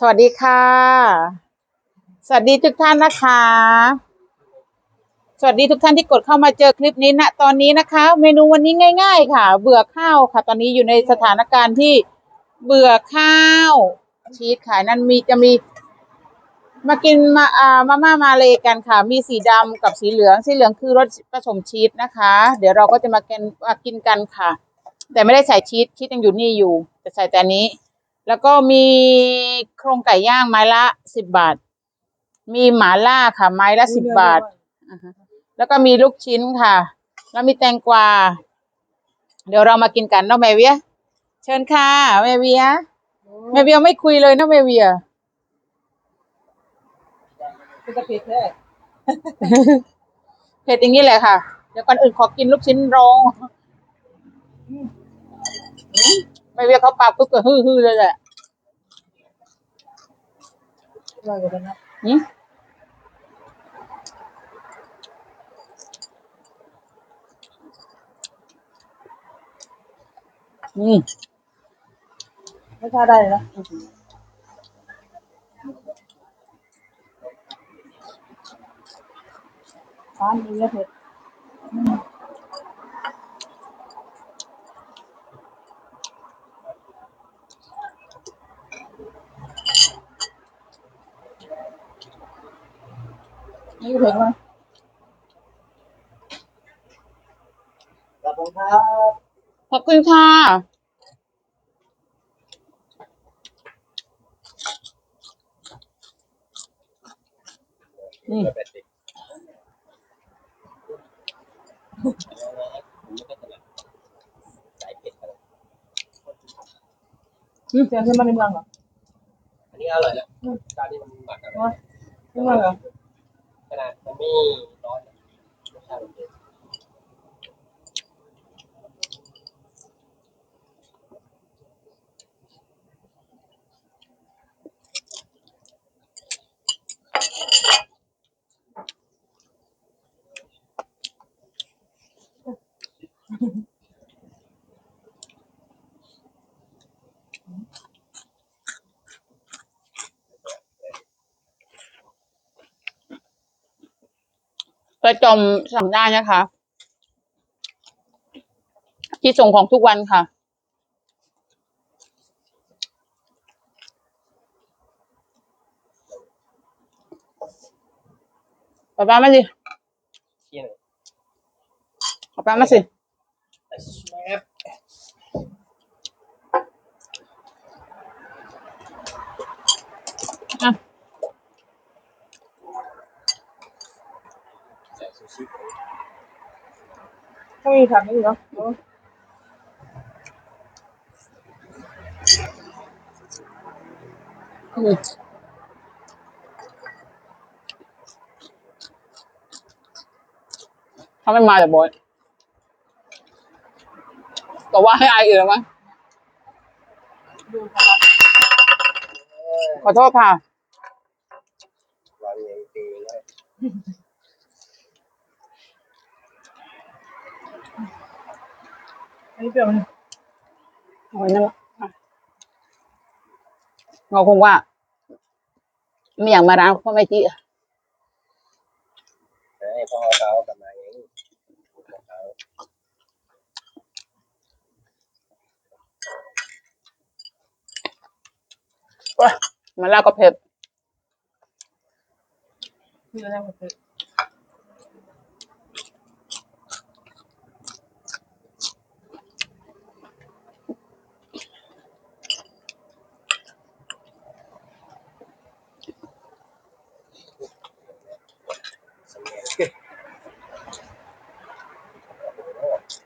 สวัสดีค่ะ สวัสดีทุกท่านนะคะ สวัสดีทุกท่านที่กดเข้ามาเจอคลิปนี้นะตอนนี้นะคะ เมนูวันนี้ง่าย ๆ ค่ะ เบื่อข้าวค่ะ ตอนนี้อยู่ในสถานการณ์ที่เบื่อข้าว ชีสขายนั่นมีจะมี มากินมาอ่ามาม่ามาเลกันค่ะ มีสีดำกับสีเหลือง สีเหลืองคือรสผสมชีสนะคะ เดี๋ยวเราก็จะมากินมากินกันค่ะ แต่ไม่ได้ใส่ชีสชีสยังอยู่นี่อยู่ จะใส่แต่นี้ แล้วก็มีโครงไก่ย่างไม้ละสิบบาท มีหมาล่าค่ะไม้ละสิบบาทอ่าฮะแล้วก็มีลูกชิ้นค่ะ แล้วมีแตงกวา เดี๋ยวเรามากินกันเนาะแม่เวีย เชิญค่ะแม่เวียแม่เวียไม่คุยเลยเนาะแม่เวีย เป็นตะเพ็ดแท้เผ็ดอย่างนี้แหละค่ะ เดี๋ยวก่อนอื่นขอกินลูกชิ้นโรอง แม่เวียเขาปากปุ๊บก็ฮือฮือเลยแหละอร่อยกว่ากันนะหืมอืมไม่ค่าได้เลยนะร้านนี้ก็เผ็ดอืมนี่เผ็ดไหม ขอบคุณครับ ขอบ คุณค่ะอืมแปดสิบสายเผ็ดครับเสียงขึ้นมาในเมืองเหรออันนี้อร่อยนะการที่มันหมักกันวะในเมืองเหรอขนาดมันไม่ร้อนรสชาติมันเย็น ไปจอมสั่งได้นะคะ ที่ส่งของทุกวันค่ะป้าป้ามาสิเที่ยงป้าป้ามาสิ แต่แซ่บ อะ ใส่ซูชิ ถ้ามีผักนี่เหรอเอออืมเขาไม่มาแต่บอยก็ว่าให้อายอื่นแล้วมั้งดูผักขอโทษค่ะ วางเองตีเลย นนี้เปรี้ยวไหมโอ้ยนั่นอะเราคงว่า ไม่อยากมาร้านพ่อแม่จีอะให้พ่อเขากลับมาเองพ่อเขาเว้ยมาแล้วก็เผ็ดคืออะไรหมดเลย สำเนียง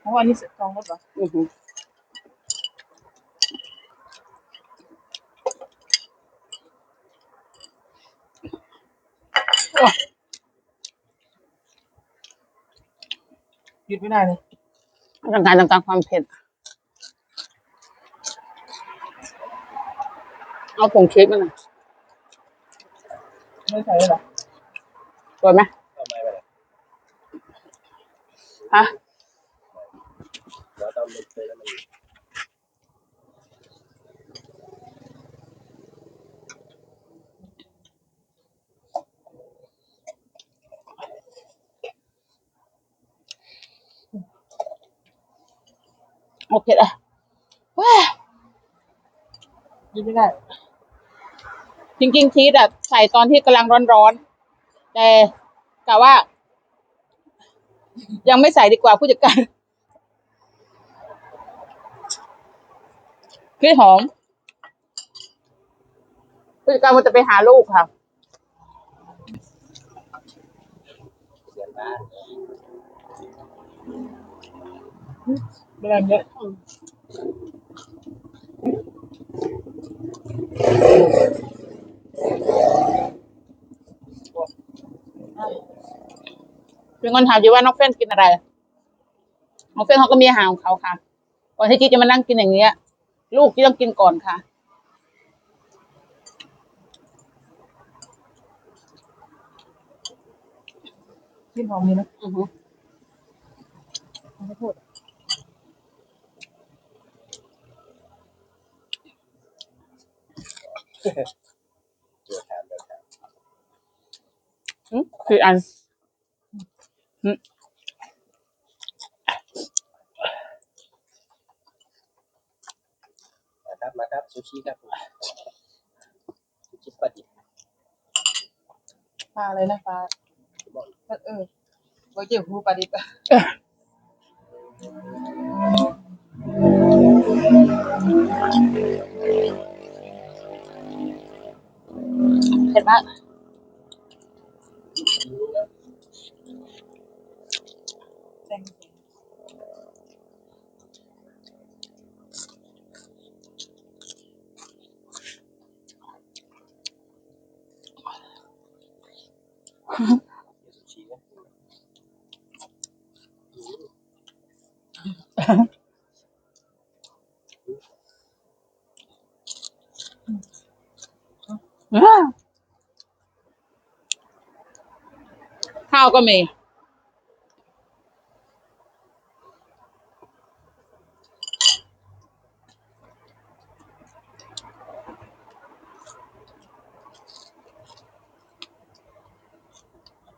เพ ราะว่านี่สองรสเหรออื้อหือหยุดไม่ได้เลยต้องการต้องการความเผ็ด เอาผงชีสมาหน่อยไม่ใส่เลยเหรอสวยไหมทำไมไปล่ะฮะ เราต้องมุดไปแล้วมัน โอเคอะว้ากินไม่ได้ จริงๆชีสอะใส่ตอนที่กำลังร้อนๆ แต่กะว่า ยังไม่ใส่ดีกว่าผู้จัดการพี่หอมผู้จัดการมันจะไปหาลูกค่ะ เสียงบ้านแรงเยอะเป็นคนถามอยู่ว่าน้องเฟ้นกินอะไร น้องเฟ้นเขาก็มีอาหารของเขาค่ะ ก่อนที่จีจะมานั่งกินอย่างเงี้ย ลูกจีต้องกินก่อนค่ะ กินหอมดีนะอือฮึไม่ พูดตัวแทนตัวแทนอืมคืออันอืมนะครับมาครับซูชิครับซูชิปลาดิบปลาอะไรนะปลาเออบอกเจ็บหูปลาดิบอะ เผ็ดมากแรง ซูชินะ อ้าว ข้าวก็มี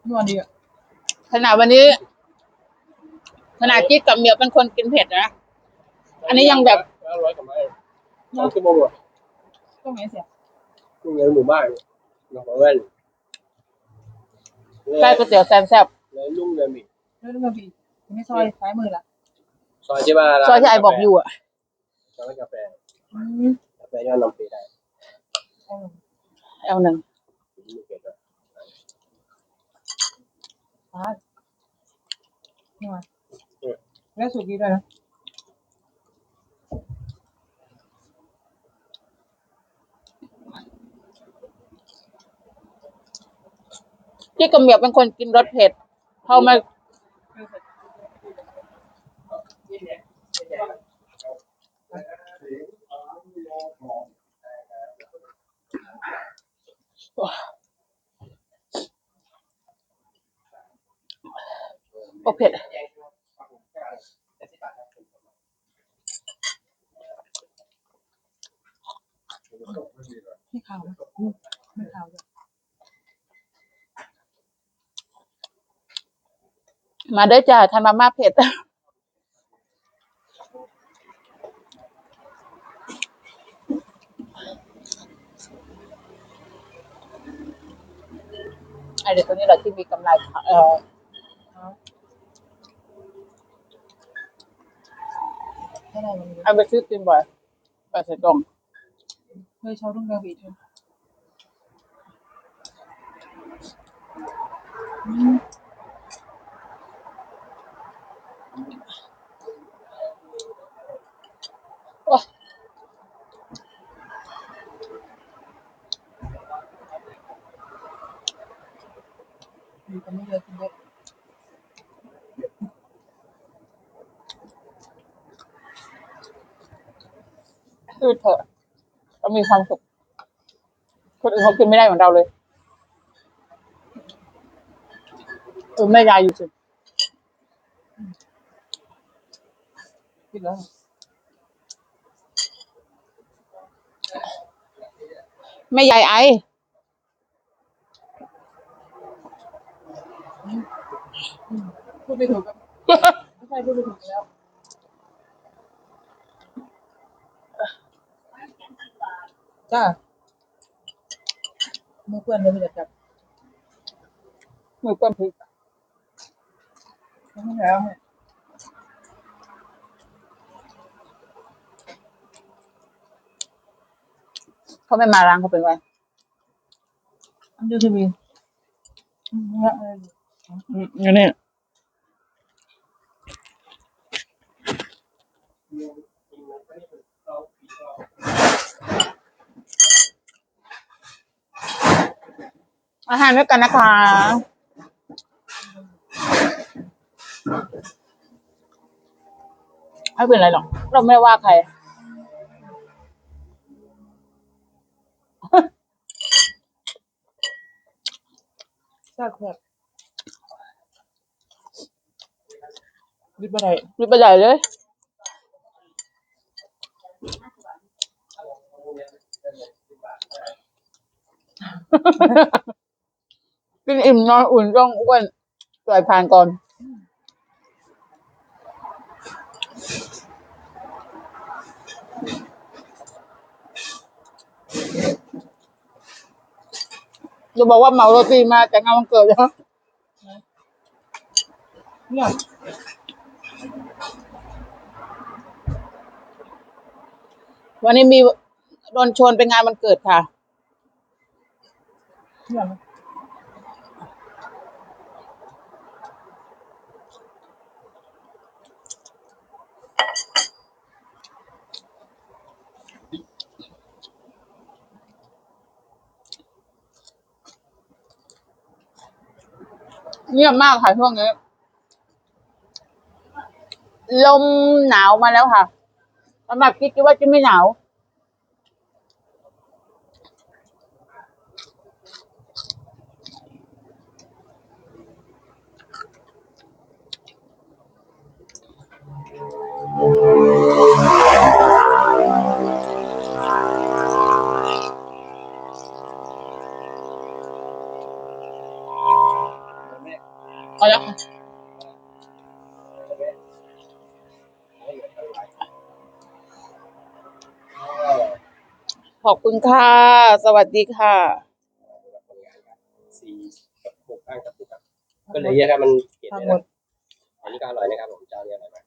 นวลดีอะขนาดวันนี้ขนาดจิ๊กกับเหมียวเป็นคนกินเผ็ดนะ อันนี้ยังแบบ ร้อยกับไม้สองชั่วโมงอะต้องไงเสีย ลุงเงินหมู่บ้านน้องเอิญใกล้ก๋วยเตี๋ยวแซมแซบเลยลุงเงินอีกแล้วต้องมาบีไม่ซอยซ้ายมือละซอยที่ว่านซอยที่ไอบอกอยู่อะซอยกาแฟอืมกาแฟยอดนมฟรีได้เออเอลหนึ่งไม่เก็บเลยปลาหนวดแล้วสุกดีด้วยนะ พี่กกับเหมียวเป็นคนกินรสเผ็ด พอมาโอเผ็ด ไม่ขาวนะอืมไม่ขาวเลย มาเด้อจ้าทานมาม่าเผ็ดไอเด็กคนนี้แหละที่มีกำไรขาเออเอาไม่ได้มันเอาไปซื้อกินบ่อยไปใส่กล่องเคยชอบต้องกระบี่ด้วยอืม โอ้ย ดีกันไม่เลยคุณเด็ก ซื้อเถอะก็ มีความสุข คนอื่นเขากินไม่ได้เหมือนเราเลยเออแม่ยายอยู่สิคิดแล้วแม่ยายไอพูดไม่ถูกครับ ไม่ใช่พูดไม่ถูกแล้ว จ้ามือเพื่อนเลยมีแต่จับมือก้นพริกไม่แล้วเนี่ยเขาไม่มาล้างเขาเป็นไรอันเดียวทีวีอืมเนี่ยเออ อื มอาหารด้วยกันนะคะ ไม่เป็นไรหรอก เราไม่ว่าใคร แซ่บแบบยึดไปไหนรีบไปใหญ่เลย กินอิ่มนอนอุ่นต้องอ้วนปล่อยผ่านก่อน จะบอกว่าเหมาโรตีมาแต่งานวันเกิดแล้วเนี่ยวันนี้มีโดนชวนไปงานวันเกิดค่ะ เงียบมากค่ะช่วงนี้ ลมหนาวมาแล้วค่ะสำหรับคิดว่าจะไม่หนาว ขอบคุณค่ะ สวัสดีค่ะ สี่กับหกข้างกับทุกครับก็เลยเยอะครับมันเผ็ดทำเลยหมนะดอันนี้ก็อร่อยนะครับผมเจ้านี้อร่อยมาก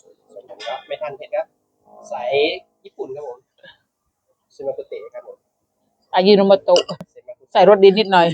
ส่วนผมก็ไม่ทันเผ็ดครับใส่ญี่ปุ่นครับผมซิมากุเตะครับผมอายุนโมโตะเซมากุ ใส่รสดีนิดหน่อย